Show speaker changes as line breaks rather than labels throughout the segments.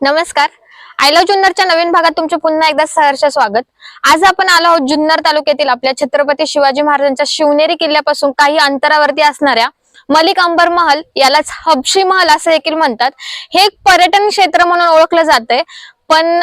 नमस्कार. I love जुन्नरच्या नवीन भागात तुमचे पुन्हा एकदा सहर्ष स्वागत. आज आपण आलो आहोत जुन्नर तालुक्यातील आपल्या छत्रपती शिवाजी महाराजांच्या शिवनेरी किल्ल्यापासून काही अंतरावरती असणाऱ्या मलिक अंबर महल यालाच हबशी महल असं देखील म्हणतात. हे एक पर्यटन क्षेत्र म्हणून ओळखलं जात पण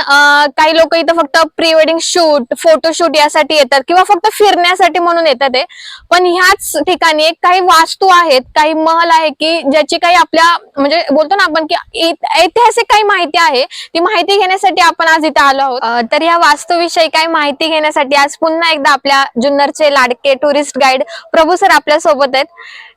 काही लोक इथं फक्त प्री वेडिंग शूट फोटोशूट यासाठी येतात किंवा फक्त फिरण्यासाठी म्हणून येतात ते. पण ह्याच ठिकाणी एक काही वास्तू आहेत काही महल आहे की ज्याची काही आपल्या म्हणजे बोलतो ना आपण की ऐत- ऐतिहासिक काही माहिती आहे ती माहिती घेण्यासाठी आपण आज इथे आलो आहोत. तर या वास्तूविषयी काही माहिती घेण्यासाठी आज पुन्हा एकदा आपल्या जुन्नरचे लाडके टुरिस्ट गाईड प्रभू सर आपल्यासोबत आहेत.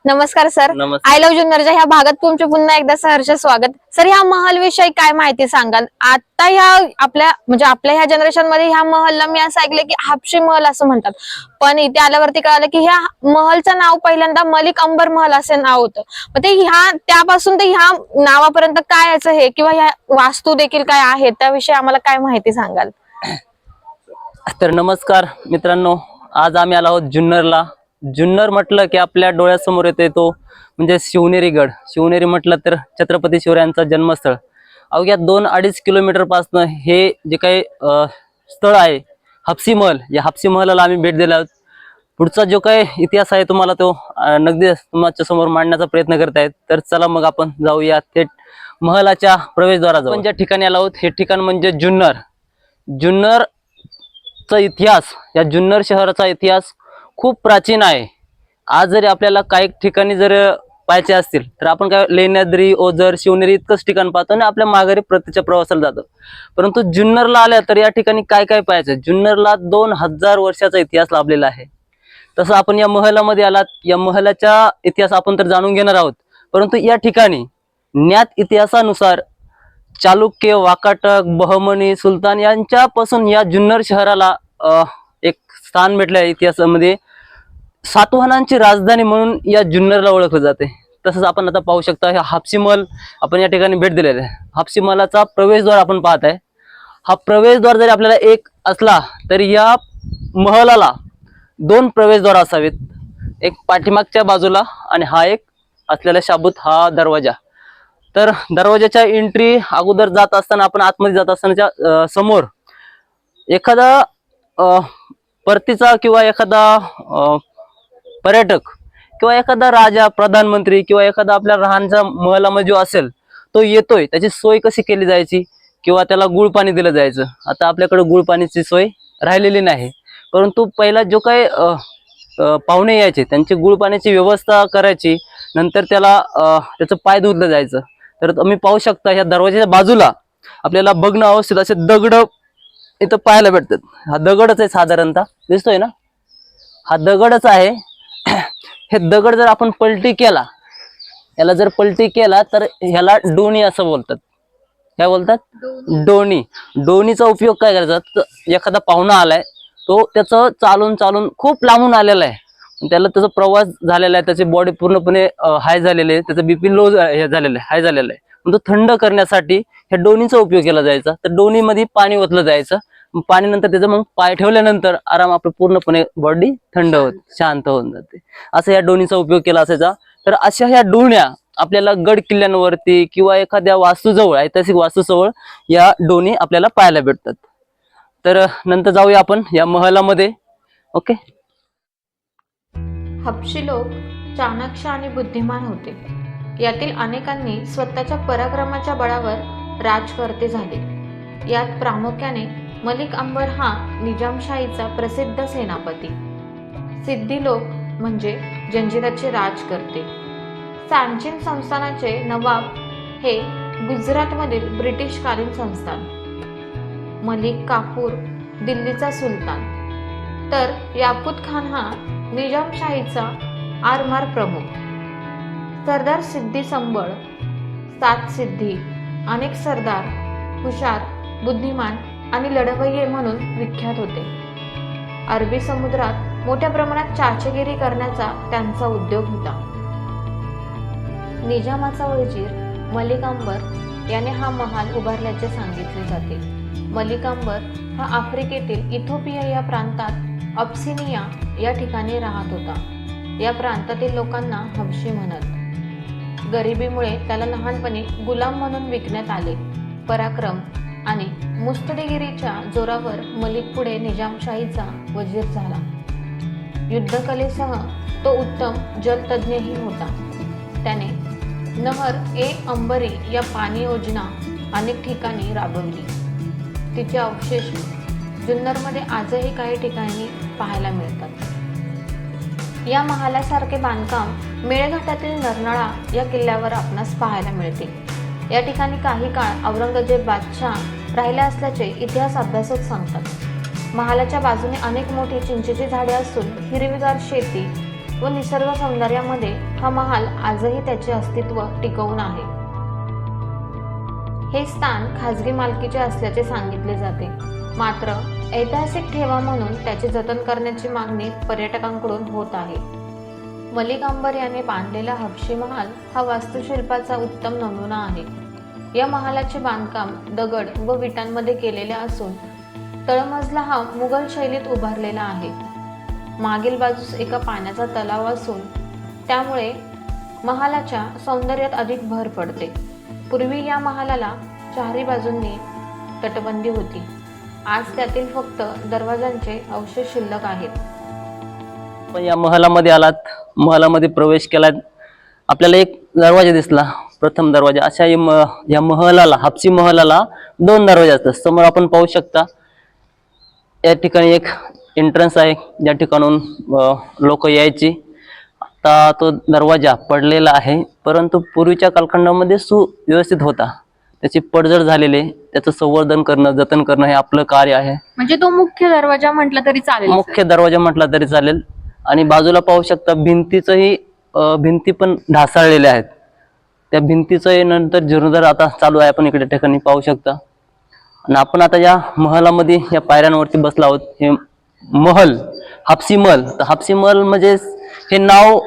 नमस्कार सर. आय लव्ह जुन्नरच्या ह्या भागात तुमचे पुन्हा एकदा सहर्ष स्वागत. सर ह्या महल विषयी काय माहिती सांगाल? आता ह्या आपल्या म्हणजे आपल्या ह्या जनरेशनमध्ये ह्या महलला मी असं ऐकलं की हापशी महल असं म्हणतात. पण इथे आल्यावरती कळालं की ह्या महलचं नाव पहिल्यांदा मलिक अंबर महल असे नाव होतं. मग ते ह्या त्यापासून ते ह्या नावापर्यंत काय याचं हे? किंवा ह्या वास्तू देखील काय आहेत त्याविषयी आम्हाला काय माहिती सांगाल?
तर नमस्कार मित्रांनो आज आम्ही आलो आहोत जुन्नरला. जुन्नर म्हटलं की आपल्या डोळ्यासमोर येते तो म्हणजे शिवनेरी गड शिवनेरी म्हटलं तर छत्रपती शिवरायांचा जन्मस्थळ. अवघ्या दोन अडीच किलोमीटरपासनं हे जे काही स्थळ आहे हापसी महल या हापसी महलाला आम्ही भेट दिला आहोत पुढचा जो काही इतिहास आहे तुम्हाला तो नगदी तुमच्यासमोर मांडण्याचा प्रयत्न करतायत. तर चला मग आपण जाऊया थेट महलाच्या प्रवेशद्वाराजवळ. आपण ज्या ठिकाणी आलो आहोत हे ठिकाण म्हणजे जुन्नर. जुन्नरचा इतिहास या जुन्नर शहराचा इतिहास खूप प्राचीन आहे. आज जरी आपल्याला काही ठिकाणी जर पाहायचे असतील तर आपण काय लेण्याद्री ओझर शिवनेरी इतकंच ठिकाण पाहतो आणि आपल्या माघारी प्रतीच्या प्रवासाला जातो. परंतु जुन्नरला आल्या तर या ठिकाणी काय काय पाहायचं? जुन्नरला दोन हजार वर्षाचा इतिहास लाभलेला आहे. तसं आपण या महलामध्ये आलात. या महलाच्या इतिहास आपण तर जाणून घेणार आहोत. परंतु या ठिकाणी ज्ञात इतिहासानुसार चालुक्य वाकाटक बहमणी सुलतान यांच्यापासून या जुन्नर शहराला एक स्थान भेटलं आहे इतिहासामध्ये. सातवाहनांची राजधानी म्हणून या जुन्नरला ओळखलं जाते. तसंच आपण आता पाहू शकता हे हापसीमहल आपण या ठिकाणी भेट दिलेला आहे. हापसीमहलाचा प्रवेशद्वार आपण पाहत आहे. हा प्रवेशद्वार जरी आपल्याला एक असला तरी या महलाला दोन प्रवेशद्वार असावेत. एक पाठीमागच्या बाजूला आणि हा एक असलेला शाबूत हा दरवाजा. तर दरवाजाच्या एंट्री अगोदर जात असताना आपण आतमध्ये जात असतानाच्या समोर एखादा परतीचा किंवा एखादा पर्यटक किंवा एखादा राजा प्रधानमंत्री किंवा एखादा आपल्या राहणचा महलामध्ये जो असेल तो येतोय. त्याची सोय कशी केली जायची? किंवा त्याला गुळ पाणी दिलं जायचं. आता आपल्याकडे गुळ पाणीची सोय राहिलेली नाही. परंतु पहिला जो काही पाहुणे यायचे त्यांची गुळ पाण्याची व्यवस्था करायची नंतर त्याला त्याचं पाय धुतलं जायचं. तर तुम्ही पाहू शकता ह्या दरवाजाच्या बाजूला आपल्याला बघणं अवस्थित असे दगड इथं पाहायला भेटतात. हा दगडच आहे साधारणतः. दिसतोय ना? हा दगडच आहे. हे दगड जर आपण पलटी केला याला जर पलटी केला तर ह्याला डोणी असं बोलतात. काय बोलतात? डोणी. डोणीचा उपयोग काय करायचा? एखादा पाहुणा आलाय तो त्याचं चालून चालून खूप लांबून आलेला आहे. त्याला त्याचा प्रवास झालेला आहे त्याची बॉडी पूर्णपणे हाय झालेली आहे त्याचं बीपी लो झालेलं आहे हाय झालेलं आहे. तो थंड करण्यासाठी ह्या डोणीचा उपयोग केला जायचा. तर डोणीमध्ये पाणी ओतलं जायचं. पाणी नंतर त्याचं मग पाय ठेवल्यानंतर आराम आपलं पूर्णपणे बॉडी थंड होत शांत होऊन जाते. असं या डोणीचा उपयोग केला असायचा. तर अशा ह्या डोण्या आपल्याला गड किल्ल्यांवरती किंवा एखाद्या वास्तूजवळ ऐतिहासिक वास्तूजवळ या डोणी आपल्याला पाहायला भेटतात. तर नंतर जाऊया आपण या महलामध्ये. ओके
हपशी लोक चाणक्य आणि बुद्धिमान होते. यातील अनेकांनी स्वतःच्या पराक्रमाच्या बळावर राजकर्ते झाले. यात प्रामुख्याने मलिक अंबर हा निजामशाहीचा प्रसिद्ध सेनापती. सिद्धी लोक म्हणजे जंजिराचे राजकर्ते. सांचीन संस्थानाचे नवाब हे गुजरातमधील ब्रिटिशकालीन संस्थान. मलिक काफूर दिल्लीचा सुलतान. तर याकूत खान हा निजामशाहीचा आरमार प्रमुख. सरदार सिद्धी संबळ सात सिद्धी अनेक सरदार हुशार बुद्धिमान आणि लढवय्ये म्हणून विख्यात होते. अरबी समुद्रात मोठ्या प्रमाणात चाचेगिरी करण्याचा त्यांचा उद्योग होता. निजामाचा वजीर मलिकांबर याने हा महाल उभारल्याचे सांगितले जाते. मलिकांबर हा आफ्रिकेतील इथोपिया या प्रांतात अप्सिनिया या ठिकाणी राहत होता. या प्रांतातील लोकांना हबशी म्हणत. गरिबीमुळे त्याला लहानपणी गुलाम म्हणून विकण्यात आले. पराक्रम आणि मुस्तडीगिरीच्या जोरावर मलिक पुढे निजामशाहीचा वजीर झाला. युद्धकलेसह तो उत्तम जलतज्ञही होता. त्याने नहर ए अंबरी या पाणी योजना अनेक ठिकाणी राबवली. तिचे अवशेष जुन्नरमध्ये आजही काही ठिकाणी पाहायला मिळतात. या महालासारखे बांधकाम मेळघाटातील नरनाळा या किल्ल्यावर आपणास पाहायला मिळते. या ठिकाणी काही काळ औरंगजेब बादशाह राहिला असल्याचे इतिहास अभ्यासक सांगतात. महालाच्या बाजूने अनेक मोठी चिंचेची झाडे असून हिरवीगार शेती व निसर्ग सौंदर्यामध्ये हा महाल आजही त्याचे अस्तित्व टिकवून आहे. हे स्थान खाजगी मालकीचे असल्याचे सांगितले जाते. मात्र ऐतिहासिक ठेवा म्हणून त्याचे जतन करण्याची मागणी पर्यटकांकडून होत आहे. मलिक अंबर याने बांधलेला हबशी महाल हा वास्तुशिल्पाचा उत्तम नमुना आहे. या महालाचे बांधकाम दगड व विटांमध्ये केलेले असून तळमजला हा मुघल शैलीत उभारलेला आहे. मागील बाजूस एका पाण्याचा तलाव असून त्यामुळे महालाच्या सौंदर्यात अधिक भर पडते. पूर्वी या महालाला चारही बाजूंनी तटबंदी होती. आज त्यातील फक्त दरवाजांचे अवशेष शिल्लक आहेत.
पण या महालामध्ये आलात महालामध्ये प्रवेश केलात. आपल्याला एक दरवाजा दिसला. प्रथम दरवाजा अशा या महलाला हापसी महलाला दोन दरवाजे असतात. समोर आपण पाहू शकता या ठिकाणी एक एंट्रन्स आहे. ज्या ठिकाणून लोक यायची. आता तो दरवाजा पडलेला आहे परंतु पूर्वीच्या कालखंडामध्ये सुव्यवस्थित होता. त्याची पडझड झालेली त्याचं संवर्धन करणं जतन करणं हे आपलं कार्य आहे.
म्हणजे तो मुख्य दरवाजा म्हटला तरी चालेल
मुख्य दरवाजा म्हटला तरी चालेल. आणि बाजूला पाहू शकता भिंतीचंही भिंती पण ढासाळलेल्या आहेत. त्या भिंतीचं नंतर जीर्णोद्धार आता चालू आहे. आपण इकडे ठिकाणी पाहू शकता. आणि आपण आता या महलामध्ये या पायऱ्यांवरती बसला आहोत. हे महल हापसी महल. तर हापसी महल म्हणजे हे नाव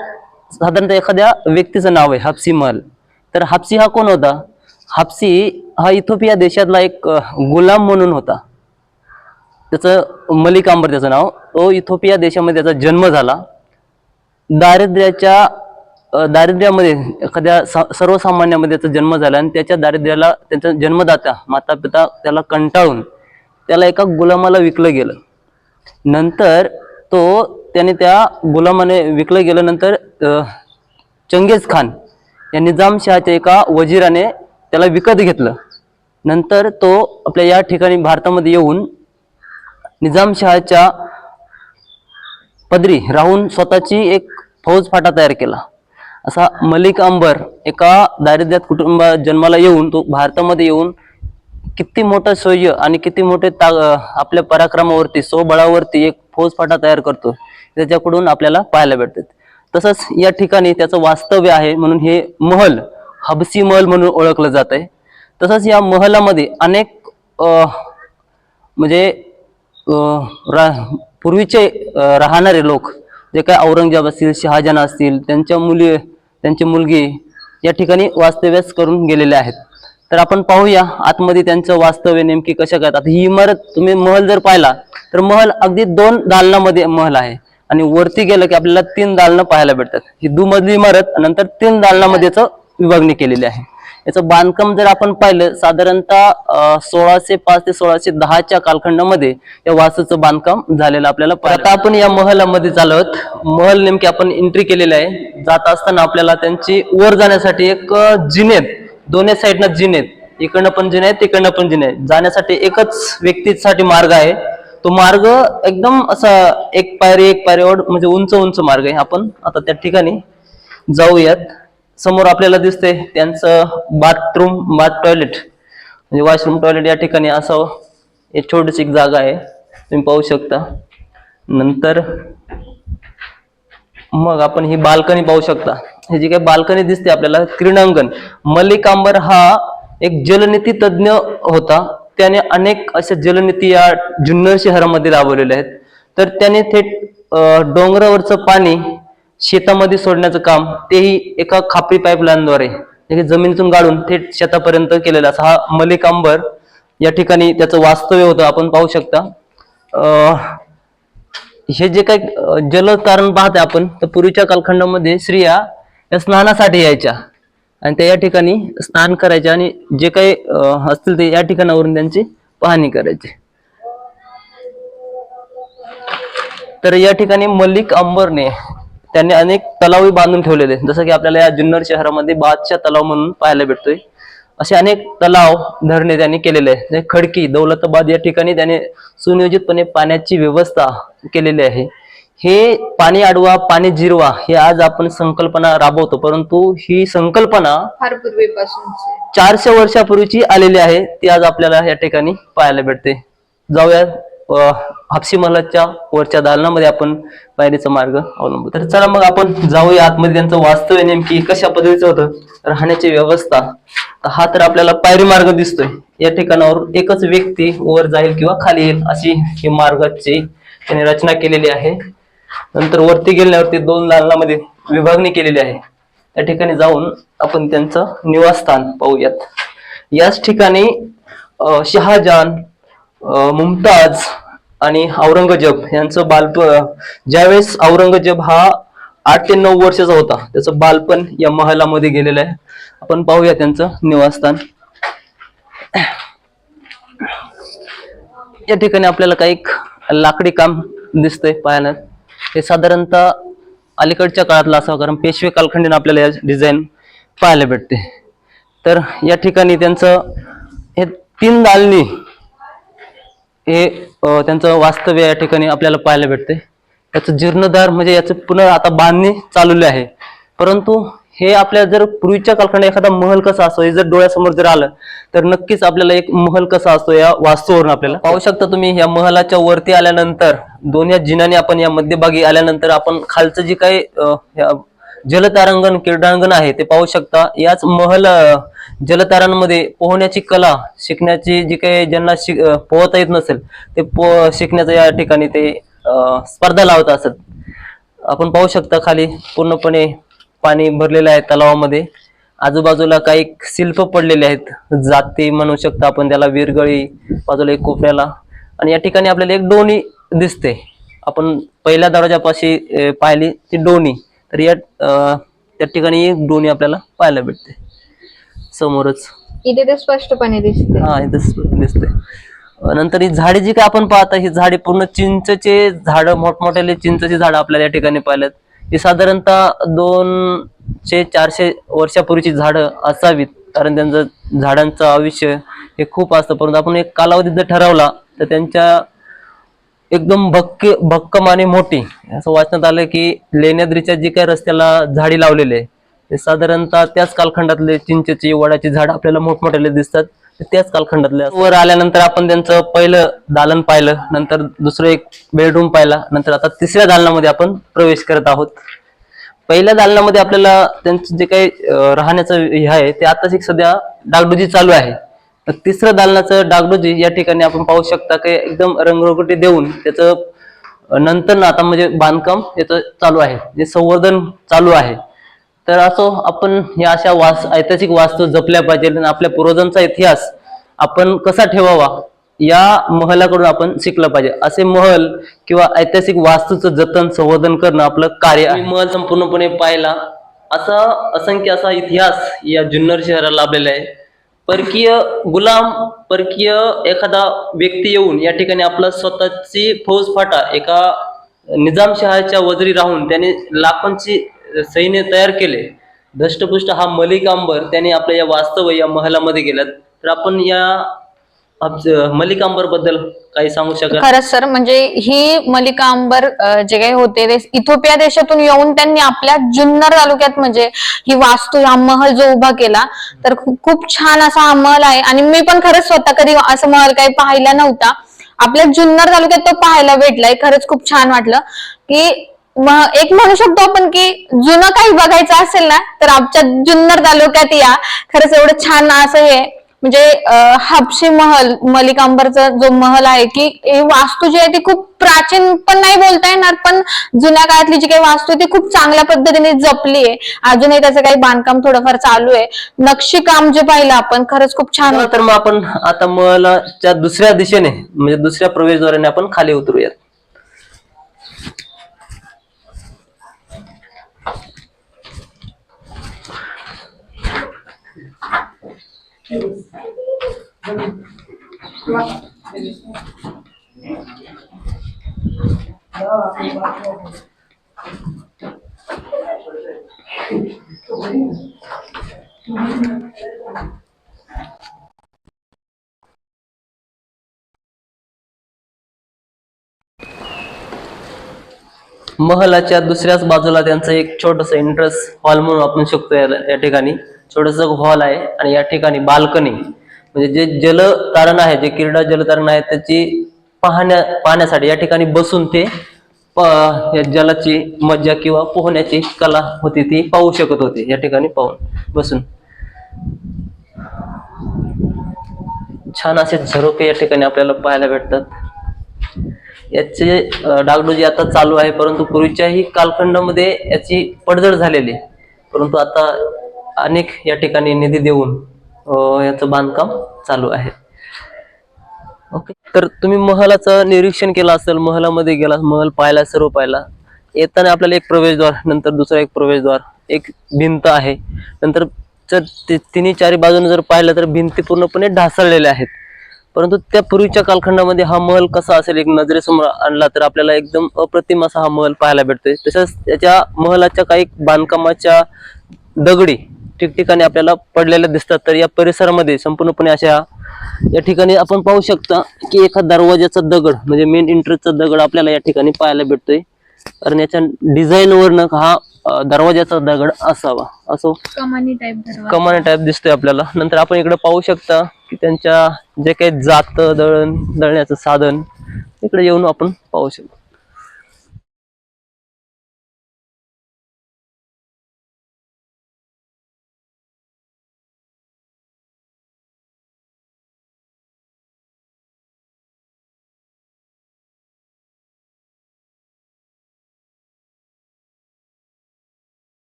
साधारणतः एखाद्या व्यक्तीचं नाव आहे हापसी महल. तर हापसी हा कोण होता? हापसी हा इथोपिया देशातला एक गुलाम म्हणून होता. त्याचं मलिक अंबर त्याचं नाव. तो इथोपिया देशामध्ये त्याचा जन्म झाला. दारिद्र्याच्या दारिद्र्यामध्ये एखाद्या सा- सर्वसामान्यामध्ये त्याचा जन्म झाला आणि त्याच्या दारिद्र्याला त्याचा जन्मदाता माता पिता त्याला कंटाळून त्याला एका गुलामाला विकलं गेलं. नंतर तो त्याने त्या गुलामाने विकलं गेलं नंतर चंगेज खान या निजामशहाच्या एका वजिराने त्याला विकत घेतलं. नंतर तो आपल्या या ठिकाणी भारतामध्ये येऊन निजामशहाच्या पदरी राहून स्वतःची एक फौज फाटा तयार केला. असा मलिक अंबर एका दारिद्र्यात कुटुंबात जन्माला येऊन तो भारतामध्ये येऊन किती मोठं सौर्य आणि किती मोठे ता आपल्या पराक्रमावरती स्वबळावरती एक फौज फाटा तयार करतो त्याच्याकडून आपल्याला पाहायला भेटतात तसंच या ठिकाणी त्याचं वास्तव्य आहे म्हणून हे महल हबसी महल म्हणून ओळखलं जात आहे. तसंच या महलामध्ये अनेक म्हणजे रा पूर्वीचे राहणारे लोक जे काय औरंगजेब असतील शहाजहान असतील त्यांच्या मुली त्यांची मुलगी या ठिकाणी वास्तव्यास करून गेलेले आहेत. तर आपण पाहूया आतमध्ये त्यांचं वास्तव्य नेमकी कशा काय आता ही इमारत तुम्ही महल जर पाहिला तर महल अगदी दोन दालनामध्ये महल आहे. आणि वरती गेलं की आपल्याला तीन दालनं पाहायला भेटतात. ही दुमजली इमारत नंतर तीन दालनामध्येच विभागणी केलेली आहे. याचं बांधकाम जर आपण पाहिलं साधारणतः सोळाशे पाच ते सोळाशे दहाच्या कालखंडामध्ये या वासूचं बांधकाम झालेलं आपल्याला आता आपण या महलामध्ये आहोत महल नेमकी आपण एंट्री केलेली आहे. जात असताना आपल्याला त्यांची वर जाण्यासाठी एक जिनेत दोन्ही साईडनं जिनेत इकडनं पण जिने आहेत तिकडनं पण जिने आहेत. जाण्यासाठी एकच व्यक्तीसाठी मार्ग आहे. तो मार्ग एकदम असा एक पायरी एक पायरी म्हणजे उंच उंच मार्ग आहे. आपण आता त्या ठिकाणी जाऊयात. समोर आपल्याला दिसते त्यांचं बाथरूम बाथ टॉयलेट म्हणजे वॉशरूम टॉयलेट या ठिकाणी असावं एक छोटीशी एक जागा आहे. तुम्ही पाहू शकता. नंतर मग आपण ही बाल्कनी पाहू शकता. हे जी काही बाल्कनी दिसते आपल्याला क्रीडांगण. मलिकांबर हा एक जलनीती तज्ञ होता. त्याने अनेक अशा जलनीती या जुन्नर शहरामध्ये राबवलेल्या आहेत. तर त्याने थेट डोंगरावरचं पाणी शेतामध्ये सोडण्याचं काम तेही एका खापरी पाईपलाईनद्वारे जमिनीतून गाळून थेट शेतापर्यंत केलेला असा हा मलिक अंबर या ठिकाणी त्याचं वास्तव्य होतं आपण पाहू शकता. हे जे काही अं, जलतारण पाहते आपण तर पूर्वीच्या कालखंडामध्ये स्त्रिया या स्नानासाठी यायच्या आणि त्या या ठिकाणी स्नान करायचे आणि जे काही असतील ते या ठिकाणावरून त्यांची पाहणी करायची. तर या ठिकाणी मल्लिक अंबरने त्यांनी अनेक तलावही बांधून ठेवलेले. जसं की आपल्याला या जुन्नर शहरामध्ये बादशाह तलाव म्हणून पाहायला भेटतोय. असे अनेक तलाव धरणे त्यांनी केलेले आहे खडकी दौलताबाद या ठिकाणी त्याने सुनियोजितपणे पाण्याची व्यवस्था केलेली आहे. हे पाणी अडवा पाणी जिरवा हे आज आपण संकल्पना राबवतो. परंतु ही संकल्पना
फार पूर्वीपासूनचे
चारशे वर्षापूर्वीची आलेली आहे. ती आज आपल्याला या ठिकाणी पाहायला भेटते. जाऊया. हापसी महलाच्या वरच्या दालनामध्ये आपण पायरीचा मार्ग अवलंबू तर चला मग आपण जाऊया आतमध्ये. त्यांचं वास्तव्य नेमकी कशा पद्धतीचं होतं? राहण्याची व्यवस्था. हा तर आपल्याला पायरी मार्ग दिसतोय. या ठिकाणावर एकच व्यक्ती वर जाईल किंवा खाली येईल अशी ही मार्गाची त्यांनी रचना केलेली आहे. नंतर वरती गेल्यावरती दोन दालनामध्ये विभागणी केलेली आहे. त्या ठिकाणी जाऊन आपण त्यांचं निवासस्थान पाहूयात. याच ठिकाणी शहाजहान मुमताज आणि औरंगजेब यांचं बालपण ज्यावेळेस औरंगजेब हा आठ ते नऊ वर्षाचा होता त्याचं बालपण या महालामध्ये गेलेलं आहे. आपण पाहूया त्यांचं निवासस्थान. या ठिकाणी आपल्याला काही लाकडी काम दिसतंय पाहायला. हे साधारणतः अलीकडच्या काळातलं असावं कारण पेशवे कालखंडीने आपल्याला या डिझाईन पाहायला भेटते. तर या ठिकाणी त्यांचं हे तीन दालनी हे त्यांचं वास्तव्य या ठिकाणी आपल्याला पाहायला भेटते याचं जीर्णधार म्हणजे याचं पुन्हा आता बांधणी चालवली आहे. परंतु हे आपल्या जर पूर्वीच्या कालखंडात एखादा महल कसा असतो हे जर डोळ्यासमोर जर आलं तर नक्कीच आपल्याला एक महल कसा असतो या वास्तूवरून आपल्याला पाहू शकता तुम्ही या महलाच्या वरती आल्यानंतर दोन या जिन्याने आपण या मध्यभागी आल्यानंतर आपण खालचं जे काही जलतारांगण क्रीडांगण आहे ते पाहू शकता. याच महल जलतारांमध्ये पोहण्याची कला शिकण्याची जी काही ज्यांना शिक पोहता येत नसेल ते पो शिकण्याचं या ठिकाणी ते स्पर्धा लावत असत. आपण पाहू शकता खाली पूर्णपणे पाणी भरलेलं आहे तलावामध्ये. आजूबाजूला काही शिल्प पडलेले आहेत. जाती म्हणू शकता आपण त्याला विरगळी बाजूला एक कोपऱ्याला. आणि या ठिकाणी आपल्याला एक डोणी दिसते. आपण पहिल्या दरवाजापाशी पाहिली ती डोणी. तर या त्या ठिकाणी एक डोणी आपल्याला पाहायला भेटते. समोरच.
इथे ते स्पष्टपणे दिसते.
हा इथं दिसते. नंतर ही झाडे जी काय आपण पाहता ही झाडे पूर्ण चिंचचे झाड मोठमोठ्याले चिंचची झाडं आपल्याला या ठिकाणी पाहिल्यात ही साधारणतः दोनशे चारशे वर्षापूर्वीची झाडं असावीत कारण त्यांचं झाडांचं आयुष्य हे खूप असतं. परंतु आपण एक कालावधी जर ठरवला तर त्यांच्या एकदम भक्क भक्कम आणि मोठी. असं वाचण्यात आलं की लेण्याद्रीच्या जी काही रस्त्याला झाडी लावलेले आहे ते साधारणतः त्याच कालखंडातले चिंचेची वडाची झाड आपल्याला मोठमोठ्याले दिसतात. त्याच कालखंडातले वर आल्यानंतर आपण त्यांचं पहिलं दालन पाहिलं नंतर दुसरं एक बेडरूम पाहिला नंतर आता तिसऱ्या दालनामध्ये आपण प्रवेश करत आहोत. पहिल्या दालनामध्ये आपल्याला त्यांचं जे काही राहण्याचं हे आहे ते आताच एक सध्या डागडुजी चालू आहे. तर तिसरं दालनाचं डागडोजी या ठिकाणी आपण पाहू शकता की एकदम रंगरोगटी देऊन त्याचं नंतर आता म्हणजे बांधकाम याचं चालू आहे जे संवर्धन चालू आहे. तर असो आपण या अशा वास ऐतिहासिक वास्तू जपल्या पाहिजे आणि आपल्या पूर्वजांचा इतिहास आपण कसा ठेवावा या महलाकडून आपण शिकलं पाहिजे. असे महल किंवा ऐतिहासिक वास्तूचं जतन संवर्धन करणं आपलं कार्य आहे. महल संपूर्णपणे पाहिला. असा असंख्य असा इतिहास या जुन्नर शहराला लाभलेला आहे. परकीय गुलाम परकीय एखादा व्यक्ती येऊन या ठिकाणी आपला स्वतःची फौज फाटा एका निजामशहाच्या वजरी राहून त्याने लाखोंची सैन्य तयार केले. धष्टपुष्ट हा मलिक अंबर त्याने आपल्या या वास्तव या महलामध्ये गेल्यात तर आपण या मलिकांबरबद्दल काही सांगू शकत?
खरंच सर म्हणजे ही मलिकांबर जे काही होते ते इथोपिया देशातून येऊन त्यांनी आपल्या जुन्नर तालुक्यात म्हणजे ही वास्तू हा महल जो उभा केला तर खूप छान असा हा महल आहे. आणि मी पण खरंच स्वतः कधी असं महल काही पाहिला नव्हता. आपल्या जुन्नर तालुक्यात तो पाहायला भेटलाय खरंच खूप छान वाटलं. की एक म्हणू शकतो आपण की जुनं काही बघायचं असेल ना तर आमच्या जुन्नर तालुक्यात या. खरंच एवढं छान असं हे म्हणजे हापशी महल मलिकांबरचा जो महल आहे की वास्तू जी आहे ती खूप प्राचीन पण नाही बोलता येणार पण जुन्या काळातली जी काही वास्तू आहे ती खूप चांगल्या पद्धतीने जपली आहे. अजूनही त्याचं काही बांधकाम थोडंफार चालू आहे. नक्षीकाम जे पाहिलं आपण खरंच खूप छान
तर मग आपण आता महलाच्या दुसऱ्या दिशेने म्हणजे दुसऱ्या प्रवेशद्वाराने आपण खाली उतरूयात. महलाच्या दुसऱ्याच बाजूला त्यांचं एक छोटस एंट्रन्स हॉल म्हणून आपण शकतो या ठिकाणी. छोटस हॉल आहे आणि या ठिकाणी बाल्कनी. म्हणजे जे जलतारण आहे जे क्रीडा जलतारण आहे त्याची पाहण्या पाहण्यासाठी या ठिकाणी बसून ते प- जलाची मज्जा किंवा पोहण्याची कला होती ती पाहू शकत होते. या ठिकाणी पाहून बसून. छान असे झरोके या ठिकाणी आपल्याला पाहायला भेटतात. याचे अ, डागडुजी आता चालू आहे परंतु पूर्वीच्याही कालखंडामध्ये याची पडझड झालेली आहे. परंतु आता अनेक या ठिकाणी निधी देऊन याचं बांधकाम चालू आहे. ओके. तर तुम्ही महलाचं निरीक्षण केलं असेल महलामध्ये गेला महल पाहिला सर्व पाहिला येताना आपल्याला एक प्रवेशद्वार नंतर दुसरा एक प्रवेशद्वार एक भिंत आहे. नंतर जर तिन्ही चारी बाजूने जर पाहिलं तर भिंती पूर्णपणे ढासळलेल्या आहेत. परंतु त्या पूर्वीच्या कालखंडामध्ये हा महल कसा असेल एक नजरेसमोर आणला तर आपल्याला एकदम अप्रतिम असा हा महल पाहायला भेटतोय. तसंच त्याच्या महलाच्या काही बांधकामाच्या दगडी ठिकठिकाणी आपल्याला पडलेल्या दिसतात तर या परिसरामध्ये संपूर्णपणे अशा या ठिकाणी आपण पाहू शकता की एका दरवाजाचा दगड म्हणजे मेन एंट्रीचा दगड आपल्याला या ठिकाणी पाहायला भेटतोय. कारण याच्या डिझाईन वरनं हा अं, दरवाजाचा दगड असावा. असो
कमानी टाईप
कमाने टाईप दिसतोय आपल्याला. नंतर आपण इकडे पाहू शकता की त्यांच्या जे काही जात दळण दळण्याचं साधन इकडे येऊन आपण पाहू शकतो.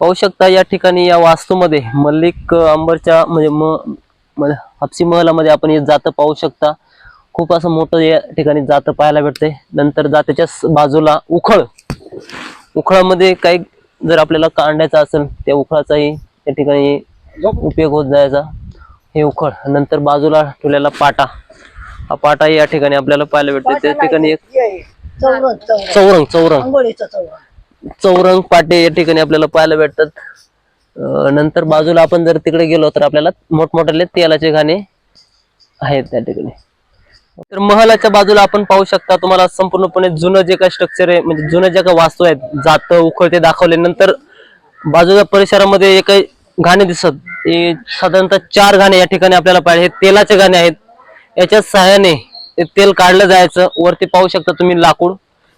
पाहू शकता या ठिकाणी या वास्तूमध्ये मल्लिक अंबरच्या म्हणजे म हापसी महलामध्ये आपण हे जातं पाहू शकता. खूप असं मोठं या ठिकाणी जातं पाहायला भेटते नंतर जात्याच्या स- बाजूला उखळ. उखळामध्ये काही जर आपल्याला काढायचं असेल त्या उखळाचाही या ठिकाणी उपयोग होत जायचा. हे उखळ. नंतर बाजूला ठेवलेला पाटा. हा पाटा या ठिकाणी आपल्याला पाहायला भेटते त्या ठिकाणी एक
चौरंग चौरंग.
चौरंग. चौरंग पाटे या ठिकाणी आपल्याला पाहायला भेटतात. नंतर बाजूला आपण जर तिकडे गेलो तर आपल्याला मोठमोठ्याले तेलाचे घाणे आहेत त्या ठिकाणी. तर महलाच्या बाजूला आपण पाहू शकता तुम्हाला संपूर्णपणे जुनं जे काही स्ट्रक्चर आहे म्हणजे जुनं जे काही वास्तू आहेत जात उखळते दाखवले. नंतर बाजूच्या परिसरामध्ये एक घाणे दिसत हे साधारणतः चार घाणे या ठिकाणी आपल्याला पाहिजे हे तेलाचे घाणे आहेत. याच्या सहाय्याने ते तेल काढलं जायचं. वरती पाहू शकता तुम्ही लाकूड.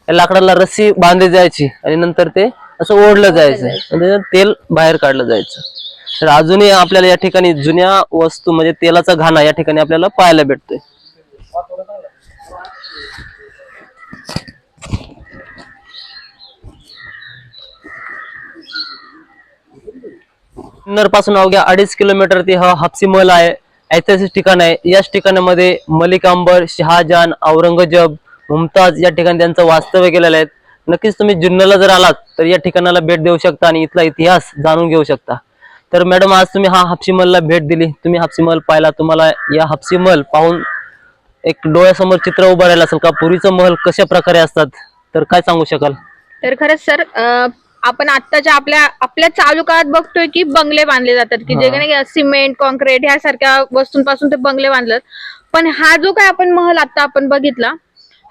या लाकडाला रस्सी बांधली जायची आणि नंतर ते असं ओढलं जायचं. म्हणजे तेल बाहेर काढलं जायचं. तर अजूनही आपल्याला या ठिकाणी जुन्या वस्तू म्हणजे तेलाचा घाणा या ठिकाणी आपल्याला पाहायला भेटतोय. किन्नरपासून अवघ्या अडीच किलोमीटर ते हा हापसी महल आहे. ऐतिहासिक ठिकाण आहे. याच ठिकाणामध्ये मलिकांबर शहाजान शहाजहान औरंगजेब मुमताज या ठिकाणी त्यांचं वास्तव्य केलेलं आहे. नक्कीच तुम्ही जुन्नरला जर आलात तर या ठिकाणाला भेट देऊ शकता आणि इथला इतिहास जाणून घेऊ शकता. तर मॅडम आज तुम्ही हा महलला भेट दिली. तुम्ही हापसी महल पाहिला. तुम्हाला या हापसी महल पाहून एक डोळ्यासमोर चित्र उभं राहिलं असेल का? पूर्वीचं महल कशा प्रकारे असतात? तर काय सांगू शकाल?
तर खरंच सर आपण आत्ताच्या आपल्या आपल्या चालू काळात बघतोय की बंगले बांधले जातात. की जे. काही सिमेंट कॉन्क्रीट ह्यासारख्या वस्तूंपासून ते बंगले बांधतात पण हा जो काय आपण महल आता आपण बघितला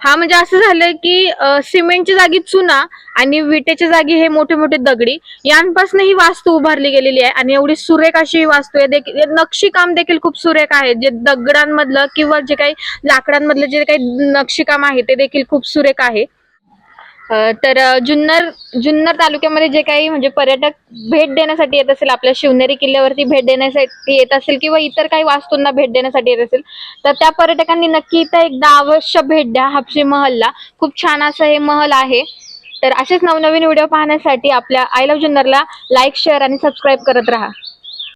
हा म्हणजे असं झालंय की सिमेंटच्या जागी चुना आणि विटेच्या जागी हे मोठे मोठे दगडी यांपासून ही वास्तू उभारली गेलेली आहे आणि एवढी सुरेख अशी ही वास्तू आहे. देखील नक्षीकाम देखील खूप सुरेख आहे. जे दगडांमधलं किंवा जे काही लाकडांमधलं जे काही नक्षीकाम आहे ते देखील खूप सुरेख आहे. तर जुन्नर जुन्नर तालुक्यामध्ये जे काही म्हणजे पर्यटक भेट देण्यासाठी येत असेल आपल्या शिवनेरी किल्ल्यावरती भेट देण्यासाठी येत असेल किंवा इतर काही वास्तूंना भेट देण्यासाठी येत असेल तर त्या पर्यटकांनी नक्की इथं एकदा अवश्य भेट द्या हापशी महलला. खूप छान असं हे महल आहे. तर असेच नवनवीन व्हिडिओ पाहण्यासाठी आपल्या आय लव्ह जुन्नरला लाईक शेअर आणि सबस्क्राईब करत राहा.